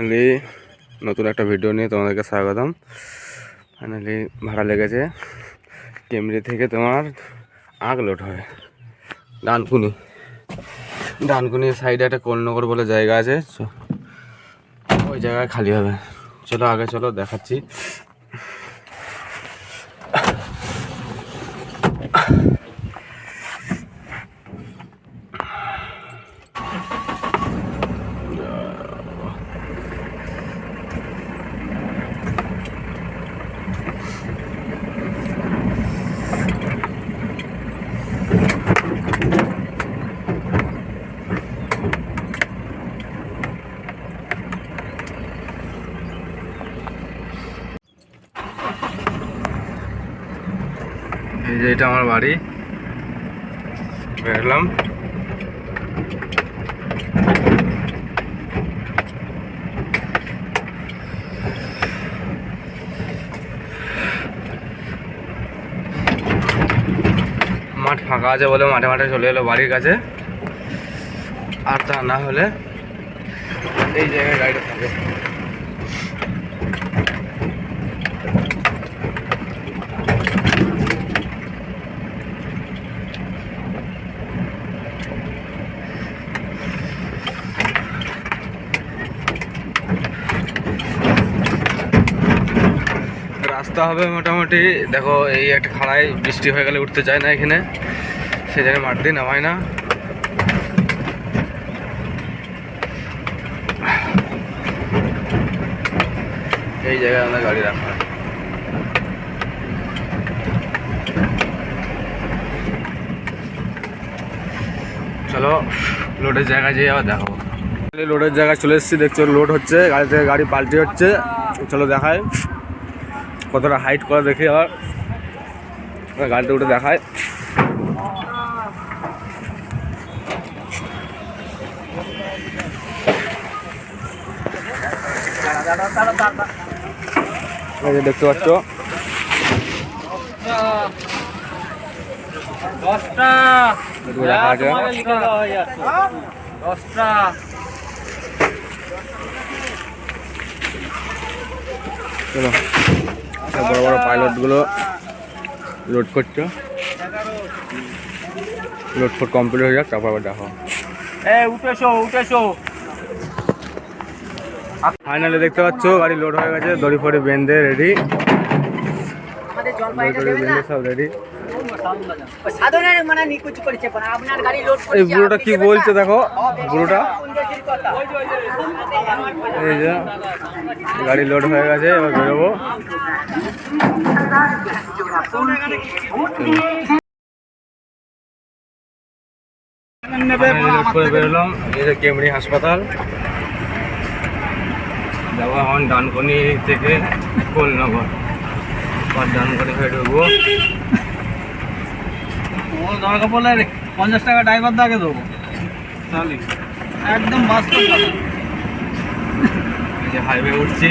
Finally নতুন একটা video নিয়ে তোমাদেরকে স্বাগতম। ফাইনালি ভাড়া লেগেছে। কেমরি থেকে তোমার আগ লোড হয়। ডানকুনি। ডানকুনি সাইডে একটা কলনগর বলে জায়গা আছে। ওই জায়গায় খালি হবে। চলো, আগে চলো, দেখাচ্ছি। এই যে এটা আমার বাড়ি। বেরলাম মাঠ ফাঁকা আছে বলে মাঠে মাঠে চলে এলো বাড়ির কাছে। আর তা না হলে এই জায়গায় গাড়িটা থাকে। রাস্তা হবে মোটামুটি। দেখো, এই একটা খাড়াই বৃষ্টি হয়ে গেলে উঠতে চায় না এখানে। সেই জায়গায় মাঠ দিয়ে নামায় না। এই জায়গায় আমাদের গাড়ি রাখা। চলো, লোডের জায়গায় যেয়ে আবার দেখাবো। লোডের জায়গায় চলে এসেছি, দেখছ, লোড হচ্ছে গাড়ি থেকে গাড়ি পাল্টি হচ্ছে। চলো দেখায়। কতটা হাইট করে দেখি আবার গাড়িতে উঠে দেখায়। দেখতে পাচ্ছ। দশটা। দশটা। চলো। সব বড় বড় পাইলটগুলো লোড করছ। লোড ফোড কমপ্লিট হয়ে যাক তারপর আবার দেখো এ উঠেছো উঠেছো ফাইনালি দেখতে পাচ্ছ গাড়ি লোড হয়ে গেছে দড়ি ফড়ি বেঁধে রেডি আমাদের জল দড়ি ফড়ি বেঁধে সব রেডি মানে মানে আপনার গাড়ি লোড এই বুড়োটা কি বলছে দেখো বুড়োটা। এই যে গাড়ি লোড হয়ে গেছে এবার বেরোবো। করে বেরোলাম এই যে কেমরি হাসপাতাল। যাব এখন ডানকনি থেকে কোলনগর। আবার ডানকনি হয়ে ঢুকবো। ও দরকার পড়লে পঞ্চাশ টাকা ড্রাইভার দাকে দেবো। তাহলে একদম বাস্তব যে হাইওয়ে উঠছি।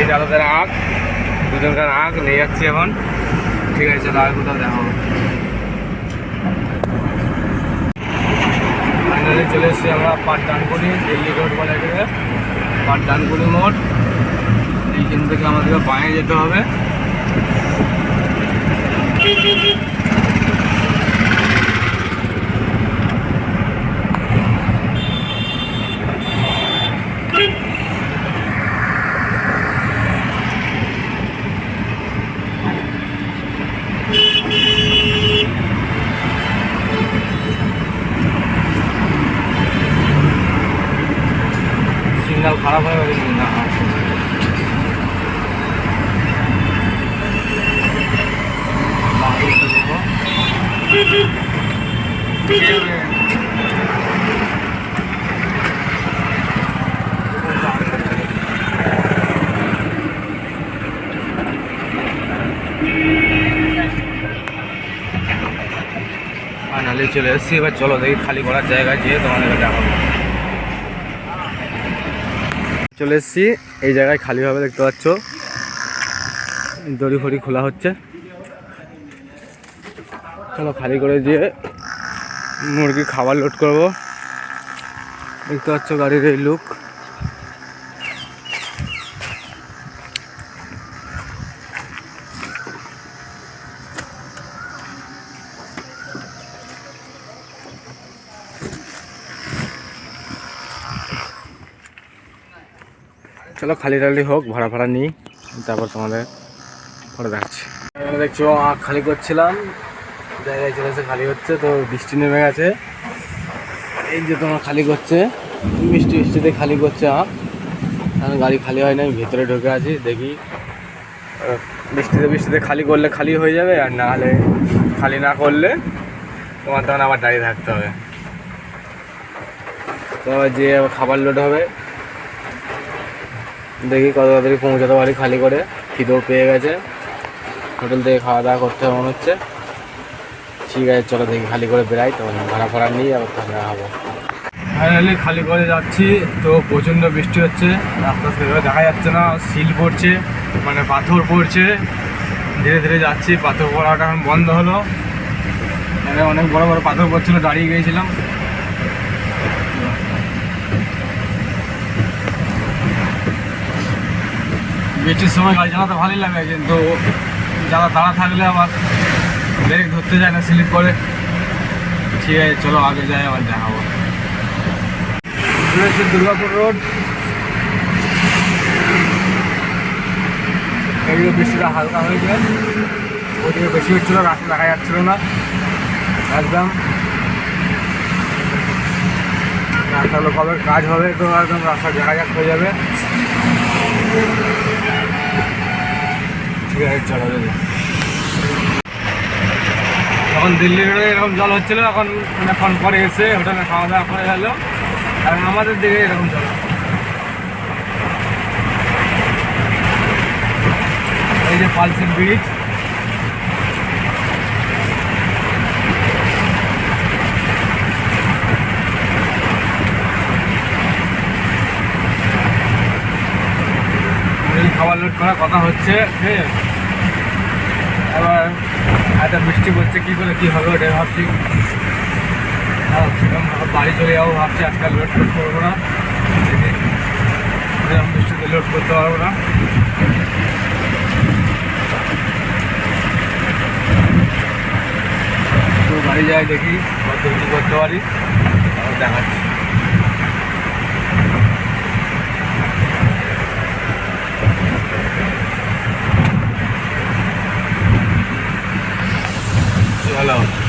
এই দাদাদের আঁক দুজনকার আঁক নিয়ে যাচ্ছি এখন। ঠিক আছে চলো আর কোথাও দেখা হবে। ফাইনালি চলে এসেছি আমরা পাটডানকুড়ি দিল্লি রোড বলে গেলে পাটডানকুড়ি মোড়। এইখান থেকে আমাদের বাঁয়ে যেতে হবে সিগন্যাল খারাপ হয়ে গেছে না বাঁকুড়াতে যাব। ফাইনালি চলে এসেছি, এবার চলো দেখি খালি করার জায়গায় যেয়ে তোমাদের দেখাবো চলে এসেছি, এই জায়গায় খালি হবে, দেখতে পাচ্ছ। দড়ি ফড়ি খোলা হচ্ছে। চলো খালি করে দিয়ে মুরগি খাবার লোড করব। দেখতে পাচ্ছ গাড়ির এই লুক চলো খালি টালি হোক, ভাড়া ভাড়া নিই, তারপর তোমাদের পরে এখানে দেখছ, আখ খালি করছিলাম। জায়গায় চলে এসে খালি হচ্ছে, তো বৃষ্টি নেমে গেছে। এই যে তোমার খালি করছে, মিষ্টি মিষ্টিতে খালি করছে এখন গাড়ি খালি হয় না, আমি ভেতরে ঢুকে আছি, দেখি। বৃষ্টিতে বৃষ্টিতে খালি করলে খালি হয়ে যাবে, আর না হলে খালি না করলে তোমার তখন আবার দাঁড়িয়ে থাকতে হবে। তো যে খাবার লোড হবে। দেখি কত তাড়াতাড়ি পৌঁছাতে পারি খালি করে, খিদেও পেয়ে গেছে। হোটেল থেকে খাওয়া দাওয়া করতে হবে মনে হচ্ছে। ঠিক আছে, চলো দেখি, খালি করে বেরাই তখন ভাড়া ফাড়া নিয়ে আবার ঠান্ডা হব ফাইনালি খালি করে যাচ্ছি, তো প্রচণ্ড বৃষ্টি হচ্ছে, রাস্তা সেভাবে দেখা যাচ্ছে না সিল পড়ছে মানে পাথর পড়ছে। ধীরে ধীরে যাচ্ছি, পাথর পড়াটা এখন বন্ধ হলো। এখানে অনেক বড় বড় পাথর পড়ছিল, দাঁড়িয়ে গিয়েছিলাম। বৃষ্টির সময় গাড়ি চালাতে ভালোই লাগে, কিন্তু যারা দাঁড়া থাকলে আবার ব্রেক ধরতে যায় না স্লিপ করে। ঠিক আছে, চলো আগে যাই, আবার দেখাবো। হচ্ছে দুর্গাপুর রোড। এদিকে বৃষ্টিটা হালকা হয়েছে। ওদিকে বেশি হচ্ছিল, রাস্তা দেখা যাচ্ছিল না। একদম। রাস্তাগুলো কবে, কাজ হবে তো একদম, রাস্তা যাক হয়ে যাবে। ঠিক আছে, চলো দেখি যখন দিল্লি রোডে এরকম জল হচ্ছিল এখন অনেকক্ষণ পরে এসে হোটেলে খাওয়া দাওয়া করে গেল। আর আমাদের দিকে এরকম জল। এই যে পালসিং ব্রিজ খাবার লোড করার কথা হচ্ছে, ঠিক আছে? এত বৃষ্টি পড়ছে কী করে কী হবে ওটাই ভাবছি। আর সেরকম বাড়ি চলে যাব ভাবছি, আজকাল লোড ফোড করব না। দেখি এরকম বৃষ্টিতে লোড করতে পারব না। তো বাড়ি যাই দেখি কত কী করতে পারি। দেখাচ্ছি। Hello.